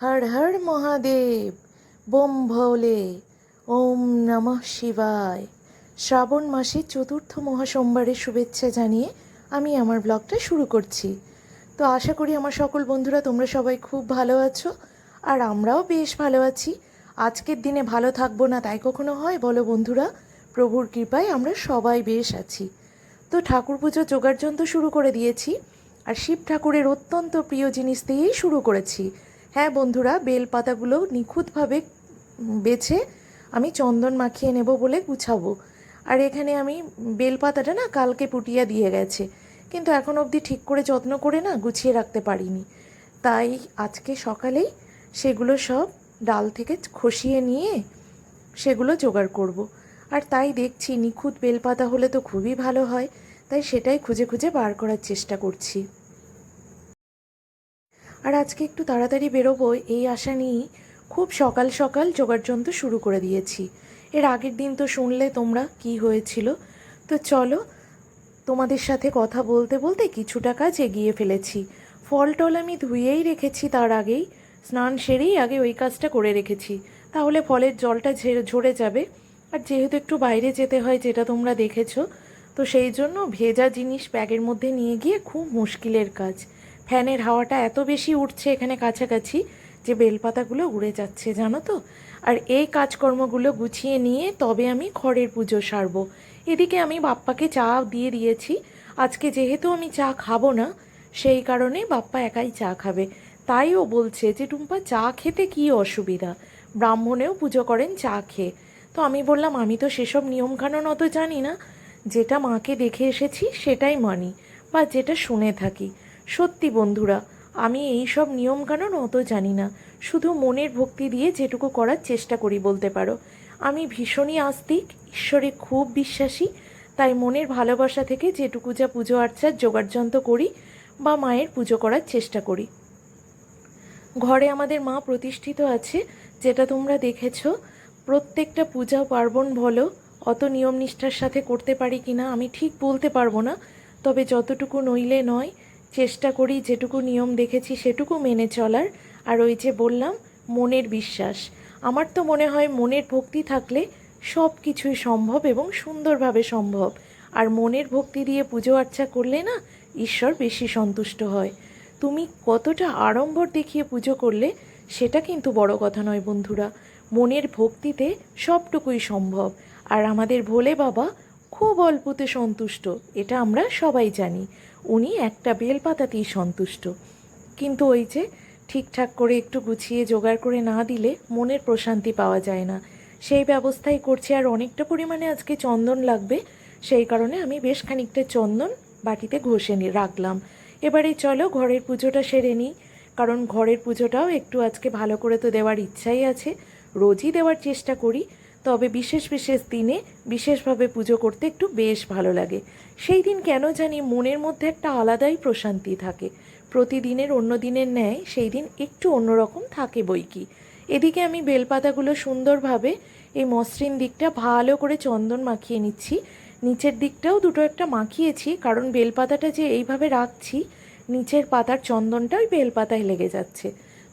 Har Har Mahadev, bomb ভোলে, ওম নমঃ শিবায়। শ্রাবণ মাসের চতুর্থ মহাসোমবারের শুভেচ্ছা জানিয়ে আমি আমার ব্লগটা শুরু করছি। তো আশা করি আমার সকল বন্ধুরা তোমরা সবাই খুব ভালো আছো আর আমরাও বেশ ভালো আছি। আজকের দিনে ভালো থাকব না তাই কখনো হয়? বলো বন্ধুরা, প্রভুর কৃপায় আমরা সবাই বেশ আছি। তো ঠাকুর পুজো যোগার্যন্ত শুরু করে দিয়েছি, আর শিব ঠাকুরের অত্যন্ত প্রিয় জিনিস দিয়েই শুরু করেছি। হ্যাঁ বন্ধুরা বেল পাতাগুলো নিখুঁতভাবে বেছে আমি চন্দন মাখিয়ে নেব বলে গুছাবো। আর এখানে আমি বেল পাতাটা না কালকে পুটিয়া দিয়ে গেছে। কিন্তু এখন অবধি ঠিক করে যত্ন করে না গুছিয়ে রাখতে পারিনি। তাই আজকে সকালেই সেগুলো সব ডাল থেকে খসিয়ে নিয়ে সেগুলো জোগাড় করব। আর তাই দেখছি নিখুঁত বেলপাতা হলে তো খুবই ভালো হয়, তাই সেটাই খুঁজে খুঁজে বার করার চেষ্টা করছি। আর আজকে একটু তাড়াতাড়ি বেরোবো, এই আশা নিয়েই খুব সকাল সকাল যোগাড়যন্ত্র শুরু করে দিয়েছি। এর আগের দিন তো শুনলে তোমরা কি হয়েছিল। তো চলো, তোমাদের সাথে কথা বলতে বলতে কিছুটা কাজ এগিয়ে ফেলেছি। ফল টল আমি ধুয়েই রেখেছি তার আগেই, স্নান সেরেই আগে ওই কাজটা করে রেখেছি। তাহলে ফলের জলটা ঝরে যাবে। আর যেহেতু একটু বাইরে যেতে হয় যেটা তোমরা দেখেছ, তো সেই জন্য ভেজা জিনিস ব্যাগের মধ্যে নিয়ে গিয়ে খুব মুশকিলের কাজ। ফ্যানের হাওয়াটা এত বেশি উঠছে এখানে কাছাকাছি যে বেলপাতাগুলো উড়ে যাচ্ছে, জানো তো? আর এই কাজকর্মগুলো গুছিয়ে নিয়ে তবে আমি খড়ের পুজো সারবো। এদিকে আমি বাপ্পাকে চা দিয়ে দিয়েছি। আজকে যেহেতু আমি চা খাব না, সেই কারণে বাপ্পা একাই চা খাবে। তাই ও বলছে যে, টুম্পা, চা খেতে কী অসুবিধা? ব্রাহ্মণেও পুজো করেন, চা খেয়ে। তো আমি বললাম, আমি তো সেসব নিয়মকানুন অত জানি না। যেটা মাকে দেখে এসেছি সেটাই মানি, বা যেটা শুনে থাকি। সত্যি বন্ধুরা, আমি এই সব নিয়মকানুন অত জানি না। শুধু মনের ভক্তি দিয়ে যেটুকু করার চেষ্টা করি বলতে পারো। আমি ভীষণই আস্তিক, ঈশ্বরে খুব বিশ্বাসী, তাই মনের ভালোবাসা থেকে যেটুকু যা পুজো আর্চার যোগাড়যন্ত্র করি বা মায়ের পুজো করার চেষ্টা করি। ঘরে আমাদের মা প্রতিষ্ঠিত আছে, যেটা তোমরা দেখেছ। প্রত্যেকটা পূজা পার্বণ বলো, অত নিয়ম নিষ্ঠার সাথে করতে পারি কিনা আমি ঠিক বলতে পারব না, তবে যতটুকু নইলে নয় চেষ্টা করি যেটুকু নিয়ম দেখেছি সেটুকু মেনে চলার। আর ওই যে বললাম, মনের বিশ্বাস। আমার তো মনে হয় মনের ভক্তি থাকলে সব কিছুই সম্ভব এবং সুন্দরভাবে সম্ভব। আর মনের ভক্তি দিয়ে পুজো আর্চা করলে না ঈশ্বর বেশি সন্তুষ্ট হয়। তুমি কতটা আড়ম্বর দেখিয়ে পুজো করলে সেটা কিন্তু বড় কথা নয় বন্ধুরা। মনের ভক্তিতে সবটুকুই সম্ভব। আর আমাদের ভোলে বাবা খুব অল্পতে সন্তুষ্ট, এটা আমরা সবাই জানি। উনি একটা বেলপাতাতেই সন্তুষ্ট। কিন্তু ওই যে ঠিকঠাক করে একটু গুছিয়ে জোগাড় করে না দিলে মনের প্রশান্তি পাওয়া যায় না। সেই ব্যবস্থাই করছি আর অনেকটা পরিমাণে আজকে চন্দন লাগবে। সেই কারণে আমি বেশ খানিকটা চন্দন বাটিতে ঘষে নি রাখলাম। এবারে চলো ঘরের পুজোটা সেরে নিই। কারণ ঘরের পুজোটাও একটু আজকে ভালো করে তো দেওয়ার ইচ্ছাই আছে। রোজই দেওয়ার চেষ্টা করি। তবে বিশেষ বিশেষ দিনে বিশেষভাবে পুজো করতে একটু বেশ ভালো লাগে। সেই দিন কেন জানি মনের মধ্যে একটা আলাদাই প্রশান্তি থাকে। প্রতিদিনের অন্য দিনের ন্যায় সেই দিন একটু অন্যরকম থাকে বই কি। এদিকে আমি বেলপাতাগুলো সুন্দরভাবে এই মসৃণ দিকটা ভালো করে চন্দন মাখিয়ে নিচ্ছি। নিচের দিকটাও দুটো একটা মাখিয়েছি, কারণ বেলপাতাটা যে এইভাবে রাখছি, নিচের পাতার চন্দনটা ওই বেলপাতায় লেগে যাচ্ছে।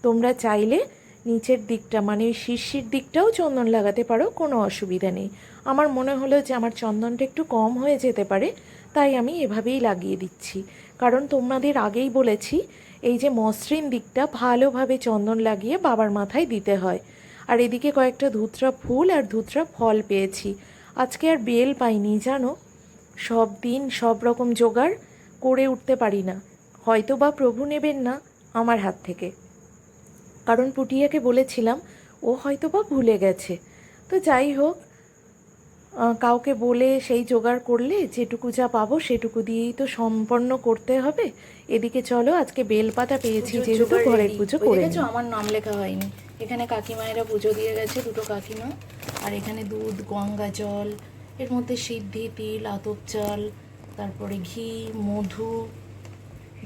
তোমরা চাইলে নিচের দিকটা মানে শীর্ষের দিকটাও চন্দন লাগাতে পারো, কোনো অসুবিধা নেই। আমার মনে হলো যে আমার চন্দনটা একটু কম হয়ে যেতে পারে, তাই আমি এভাবেই লাগিয়ে দিচ্ছি। কারণ তোমাদের আগেই বলেছি, এই যে মসৃণ দিকটা ভালোভাবে চন্দন লাগিয়ে বাবার মাথায় দিতে হয়। আর এদিকে কয়েকটা ধুতরা ফুল আর ধুতরা ফল পেয়েছি। আজকে আর বেল পাইনি, জানো? সব দিন সব রকম জোগাড় করে উঠতে পারি না। হয়তো বা প্রভু নেবেন না আমার হাত থেকে। কারণ পুটিয়াকে বলেছিলাম ও হয়তো বা ভুলে গেছে। তো যাই হোক কাউকে বলে সেই জোগাড় করলে যেটুকু যা পাবো সেটুকু দিয়েই তো সম্পন্ন করতে হবে। এদিকে চলো আজকে বেলপাতা পেয়েছি যেহেতু ঘরের পুজো করে। আমার নাম লেখা হয়নি। এখানে কাকিমায়েরা পুজো দিয়ে গেছে দুটো কাকিমা। আর এখানে দুধ গঙ্গা জল এর মধ্যে সিদ্ধি তিল আতপ চাল তারপরে ঘি মধু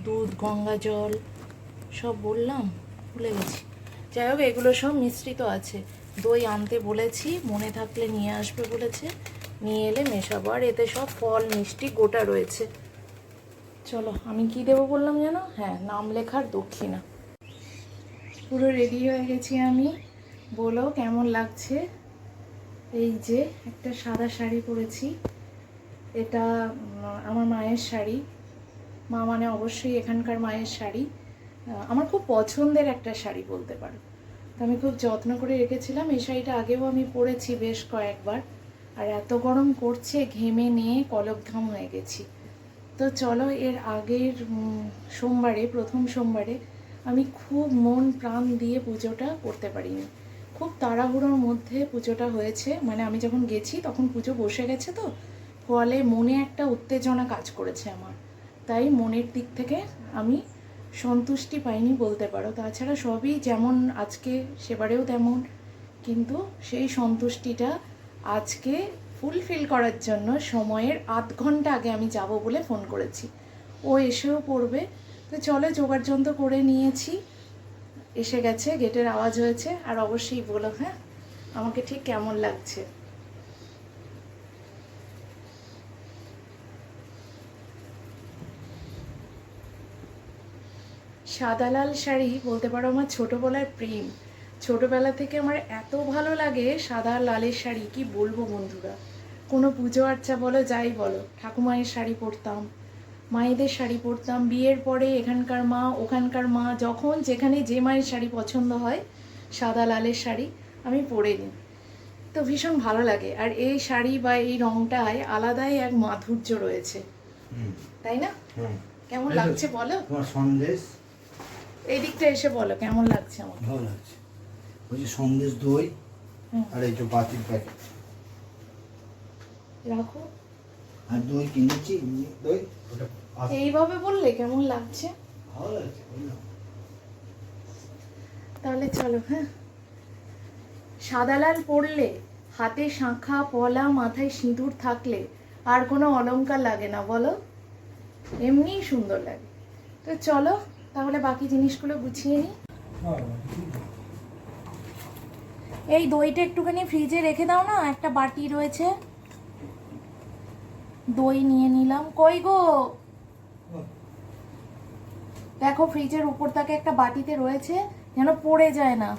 দুধ গঙ্গা জল সব বললাম ভুলে গেছি। যাই হোক, এগুলো সব মিশ্রিত আছে। দই আনতে বলেছি, মনে থাকলে নিয়ে আসবে বলেছে। নিয়ে এলে মেশাবো। আর এতে সব ফল, মিষ্টি গোটা রয়েছে। চলো, আমি কি দেবো বললাম যেন? হ্যাঁ নাম লেখার দক্ষিণা। পুরো রেডি হয়ে গেছি আমি। বলো, কেমন লাগছে? এই যে একটা সাদা শাড়ি পরেছি। এটা আমার মায়ের শাড়ি। মা মানে অবশ্যই এখানকার মায়ের শাড়ি। আমার খুব পছন্দের একটা শাড়ি বলতে পারো। তো আমি খুব যত্ন করে রেখেছিলাম। এই শাড়িটা আগেও আমি পরেছি বেশ কয়েকবার। আর এত গরম করছে, ঘেমে নিয়ে কলক ঘাম হয়ে গেছি। তো চলো, এর আগের সোমবারে, প্রথম সোমবারে আমি খুব মন প্রাণ দিয়ে পুজোটা করতে পারিনি। খুব তাড়াহুড়োর মধ্যে পুজোটা হয়েছে। মানে আমি যখন গেছি, তখন পুজো বসে গেছে তো। ফলে মনে একটা উত্তেজনা কাজ করেছে আমার। তাই মনের দিক থেকে আমি সন্তুষ্টি পাইনি বলতে পারো। তাছাড়া সবই যেমন আজকে সেবারেও তেমন। কিন্তু সেই সন্তুষ্টিটা আজকে ফুলফিল করার জন্য সময়ের আধ ঘণ্টা আগে আমি যাব বলে ফোন করেছি। ও এসেও পড়বে। তো চলো যন্ত্র করে নিয়েছি। এসে গেছে গেটের আওয়াজ হয়েছে। আর অবশ্যই বলো হ্যাঁ? আমাকে ঠিক কেমন লাগছে? সাদা লাল শাড়ি বলতে পারো আমার ছোটোবেলার প্রেম। ছোটোবেলা থেকে আমার এত ভালো লাগে সাদা লালের শাড়ি কি বলব বন্ধুরা? কোনো পুজো আর্চা বলো যাই বলো ঠাকুমায়ের শাড়ি পরতাম মায়েদের শাড়ি পরতাম বিয়ের পরে এখানকার মা ওখানকার মা যখন যেখানে যে মায়ের শাড়ি পছন্দ হয় সাদা লালের শাড়ি আমি পরে নিই। তো ভীষণ ভালো লাগে আর এই শাড়ি বা এই রংটায় আলাদাই এক মাধুর্য রয়েছে। তাই না? কেমন লাগছে বলো? তোমার সন্দেশ? এই দিকটা এসে বলো কেমন লাগছে আমার ভালো লাগছে। বলছি সন্দেশ দই আর এই যে বাতির প্যাকেট রাখো। আর দই কিনেছি দই। এইভাবে বললে কেমন লাগছে? ভালো লাগছে তাহলে চলো হ্যাঁ। সাদা লাল পরলে হাতে শাঁখা পলা মাথায় সিঁদুর থাকলে আর কোনো অলংকার লাগে না বলো। এমনিই সুন্দর লাগে। তো চলো তাহলে বাকি জিনিসগুলো গুছিয়ে নিই এই দইটা একটুখানি ফ্রিজে রেখে দাও না একটা বাটি রয়েছে। দই নিয়ে নিলাম। কই গো? দেখো ফ্রিজের উপর তাকে একটা বাটিতে রয়েছে যেন পড়ে যায় না।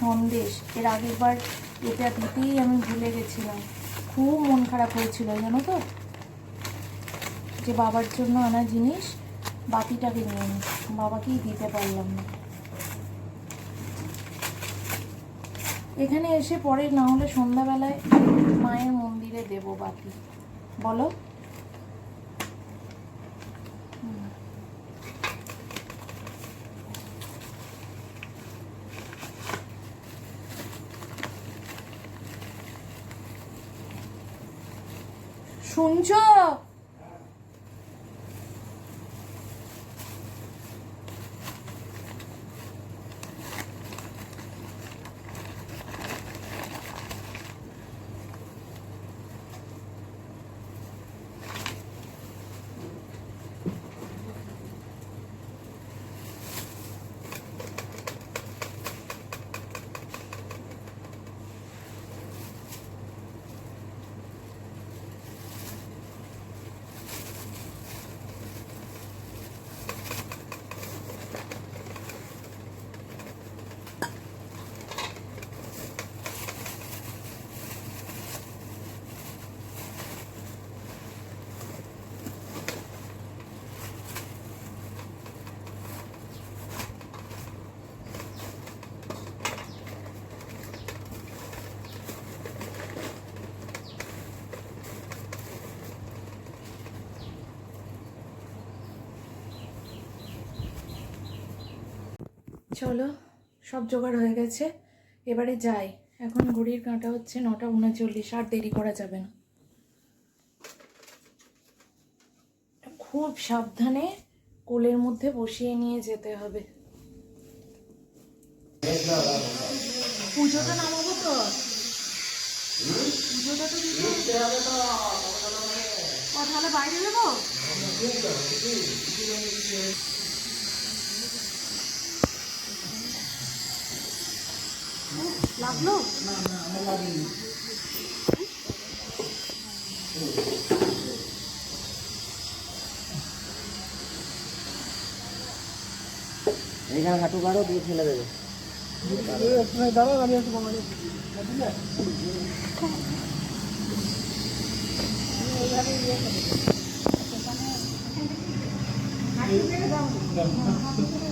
সন্দেশ এর আগের বার এটা দিতেই আমি ভুলে গেছিলাম। খুব মন খারাপ হয়েছিল, জানো তো? যে বাবার জন্য আনা জিনিস বাতিটাকে নিয়ে নি, বাবাকেই দিতে পারলাম না। এখানে এসে পরে না হলে সন্ধ্যাবেলায় মায়ের মন্দিরে দেব বাতি বলো? শুনছো চলো, সব জোগাড় হয়ে গেছে। এবারে যাই। এখন ঘড়ির কাঁটা হচ্ছে নটা উনচল্লিশ, আর দেরি করা যাবে না। খুব সাবধানে কোলের মধ্যে বসিয়ে নিয়ে যেতে হবে। পুজোটা নামাবো তো? পুজোটা বাইরে যাব? লাগল এখানে হাঁটু গাড়ো দিয়ে ফেলে দেবে দাঁড়াও আমি একটু কমাই Thank.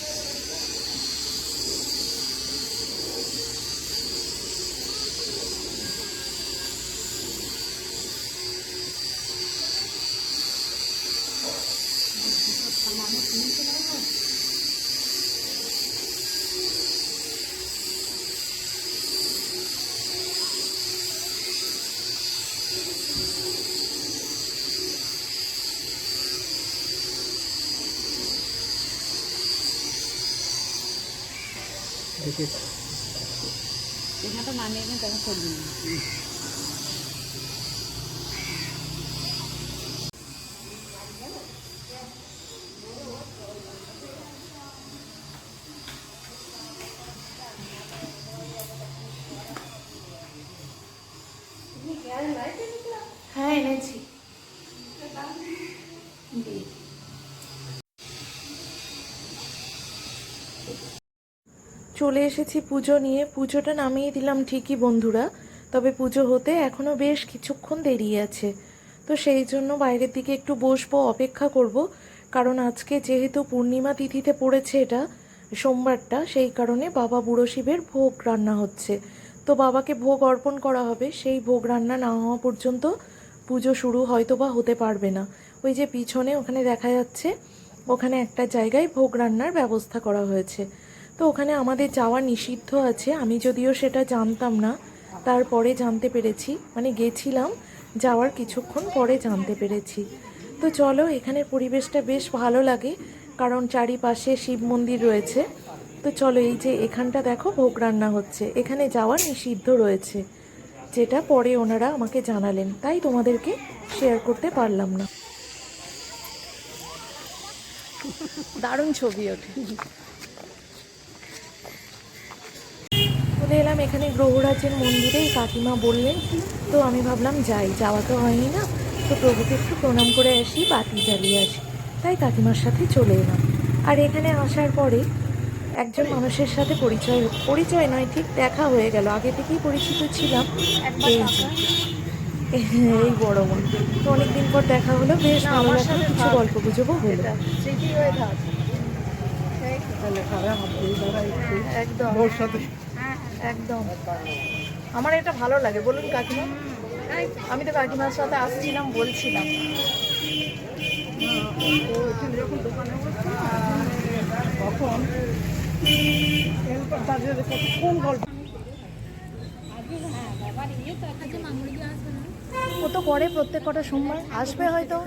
হ্যাঁ চলে এসেছি পুজো নিয়ে। পুজোটা নামিয়ে দিলাম ঠিকই বন্ধুরা। তবে পুজো হতে এখনও বেশ কিছুক্ষণ দেরি আছে। তো সেই জন্য বাইরের দিকে একটু বসবো, অপেক্ষা করব। কারণ আজকে যেহেতু পূর্ণিমা তিথিতে পড়েছে এটা, সোমবারটা, সেই কারণে বাবা বুড়ো শিবের ভোগ রান্না হচ্ছে। তো বাবাকে ভোগ অর্পণ করা হবে। সেই ভোগ রান্না না হওয়া পর্যন্ত পুজো শুরু হয়তো বা হতে পারবে না। ওই যে পিছনে ওখানে দেখা যাচ্ছে, ওখানে একটা জায়গায় ভোগ রান্নার ব্যবস্থা করা হয়েছে। তো ওখানে আমাদের যাওয়া নিষিদ্ধ আছে। আমি যদিও সেটা জানতাম না, তারপরে জানতে পেরেছি। মানে গেছিলাম, যাওয়ার কিছুক্ষণ পরে জানতে পেরেছি। তো চলো, এখানের পরিবেশটা বেশ ভালো লাগে, কারণ চারিপাশে শিব মন্দির রয়েছে। তো চলো, এই যে এখানটা দেখো, ভোগ রান্না হচ্ছে। এখানে যাওয়া নিষিদ্ধ রয়েছে, যেটা পরে ওনারা আমাকে জানালেন। তাই তোমাদেরকে শেয়ার করতে পারলাম না। দারুণ ছবি ওঠে চলে এলাম এখানে গ্রহরাজের মন্দিরেই কাকিমা বললেন তো আমি ভাবলাম যাই যাওয়া তো হয়নি না। তো প্রভুকে একটু প্রণাম করে আসি বাতি জ্বালিয়ে আসি। তাই কাকিমার সাথে চলে এলাম। আর এখানে আসার পরে একজন মানুষের সাথে পরিচয় পরিচয় নয় ঠিক দেখা হয়ে গেল। আগে থেকেই পরিচিত ছিলাম এই এই বড় মন তো অনেকদিন পর দেখা হলো বেশ ভালো লাগল কিছু গল্প গুজবও হলো। হয়ে একদম। একদম। আমার এটা ভালো লাগে। বলুন কাকিমা। আমি তো কাকিমার সাথে আসছিলাম, বলছিলাম। ও তো করে প্রত্যেক কটা সোমবার আসবে হয়তো।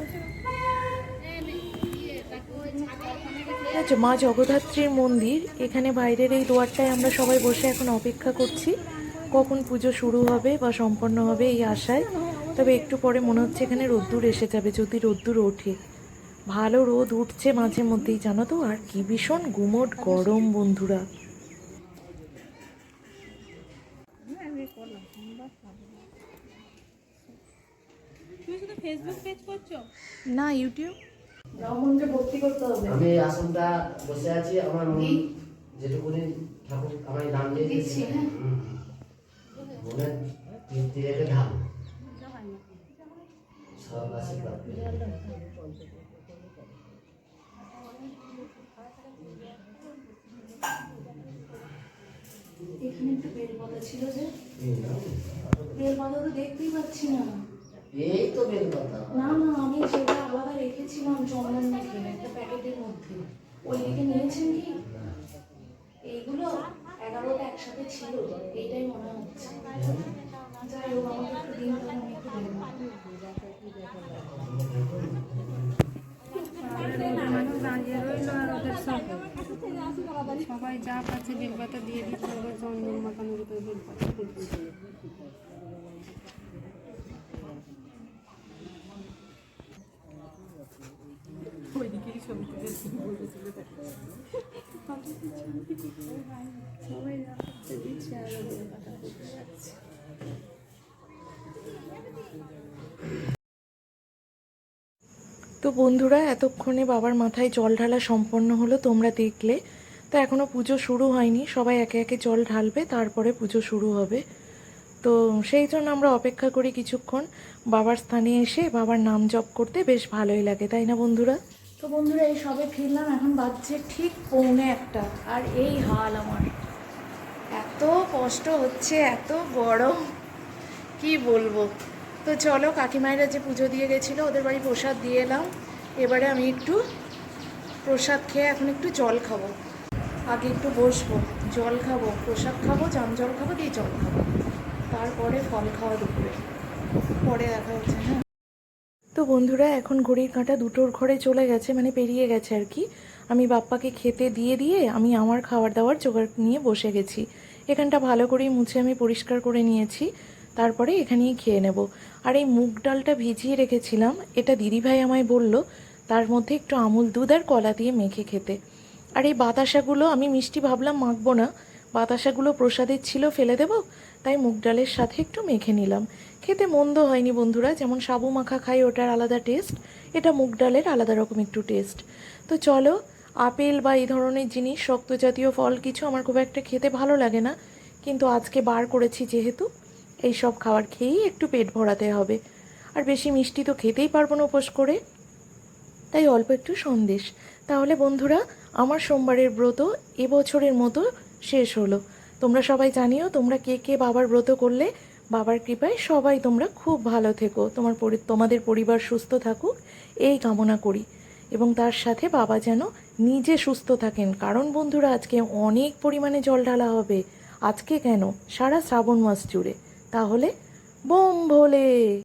মা জগদ্ধাত্রীর মন্দির এখানে বাইরের এই দুয়ারটায় আমরা সবাই বসে এখন অপেক্ষা করছি কখন পুজো শুরু হবে বা সম্পন্ন হবে এই আশায়। তবে একটু পরে মনে হচ্ছে এখানে রোদ্দুর এসে যাবে যদি রোদ্দুর ওঠে। ভালো রোদ উঠছে মাঝে মধ্যেই জানো তো? আর কি ভীষণ গুমোট গরম বন্ধুরা। না ইউটিউব ব্রাহ্মণকে ভর্তি করতে হবে। আমি এই আসনটা বসে আছি আমার মন যেটুকুনি ঠাকুর আমায় দান দিয়ে দিয়েছি। মনে তৃপ্তি রেখে সব আশীর্বাদ এখানে একটা বেলপাতা ছিল যে বেলপাতা তো দেখতেই পাচ্ছি না। এই তো বেল কথা না না আমি যেটা আলাদা রেখেছিলাম চন্দন মেখে একটা প্যাকেটের মধ্যে ওই দিকে এইগুলো এগারোটা একসাথে ছিল, এইটাই মনে হচ্ছে। সবাই যা পাচ্ছে বেলপাতা দিয়ে দিতে হবে চন্দন মাখানোর ভিতরে বেলপাতা ফুল ফুল। তো বন্ধুরা, এতক্ষণে বাবার মাথায় জল ঢালা সম্পন্ন হলো, তোমরা দেখলে। তো এখনও পুজো শুরু হয়নি, সবাই একে একে জল ঢালবে, তারপরে পুজো শুরু হবে। তো সেই জন্য আমরা অপেক্ষা করি কিছুক্ষণ। বাবার স্থানে এসে বাবার নাম জপ করতে বেশ ভালোই লাগে, তাই না বন্ধুরা? তো বন্ধুরা, এই সবে ফিরলাম, এখন বাজছে ঠিক পৌনে একটা। আর এই হাল আমার। এত কষ্ট হচ্ছে, এত গরম, কি বলব? তো চলো কাকিমায়েরা যে পুজো দিয়ে গেছিল, ওদের বাড়ি প্রসাদ দিয়ে এলাম। এবারে আমি একটু প্রসাদ খেয়ে এখন একটু জল খাব। আগে একটু বসবো, জল খাব, প্রসাদ খাব, জাম জল খাব, দিয়ে জল খাব। তারপরে ফল খাওয়া দুপুরে। পরে দেখা হচ্ছে হ্যাঁ। তো বন্ধুরা, এখন ঘড়ির কাঁটা দুটোর ঘরে চলে গেছে মানে পেরিয়ে গেছে আর কি। আমি বাপ্পাকে খেতে দিয়ে দিয়ে আমি আমার খাবার দাবার জোগাড় নিয়ে বসে গেছি। এখানটা ভালো করেই মুছে আমি পরিষ্কার করে নিয়েছি। তারপরে এখানেই খেয়ে নেব। আর এই মুগ ডালটা ভিজিয়ে রেখেছিলাম, এটা দিদিভাই আমায় বলল, তার মধ্যে একটু আমুল দুধ আর কলা দিয়ে মেখে খেতে। আর এই বাতাসাগুলো আমি মিষ্টি ভাবলাম মাখবো না। বাতাসাগুলো প্রসাদের ছিল, ফেলে দেব, তাই মুগ ডালের সাথে একটু মেখে নিলাম। খেতে মন্দ হয়নি বন্ধুরা। যেমন সাবু মাখা খাই, ওটার আলাদা টেস্ট এটা মুগ ডালের আলাদা রকম একটু টেস্ট তো চলো, আপেল বা এই ধরনের জিনিস, শক্ত জাতীয় ফল কিছু আমার খুব একটা খেতে ভালো লাগে না। কিন্তু আজকে বার করেছি যেহেতু, এই সব খাবার খেয়েই একটু পেট ভরাতে হবে। আর বেশি মিষ্টি তো খেতেই পারব না উপোস করে। তাই অল্প একটু সন্দেশ। তাহলে বন্ধুরা, আমার সোমবারের ব্রত এবছরের মতো শেষ হলো। তোমরা সবাই জানিও, তোমরা কে কে বাবার ব্রত করলে বাবার কৃপায় সবাই তোমরা খুব ভালো থেকো। তোমার পরি তোমাদের পরিবার সুস্থ থাকুক। এই কামনা করি। এবং তার সাথে বাবা যেন নিজে সুস্থ থাকেন। কারণ বন্ধুরা, আজকে অনেক পরিমাণে জল ঢালা হবে। আজকে কেন? সারা শ্রাবণ মাস জুড়ে। তাহলে বোম ভোলে।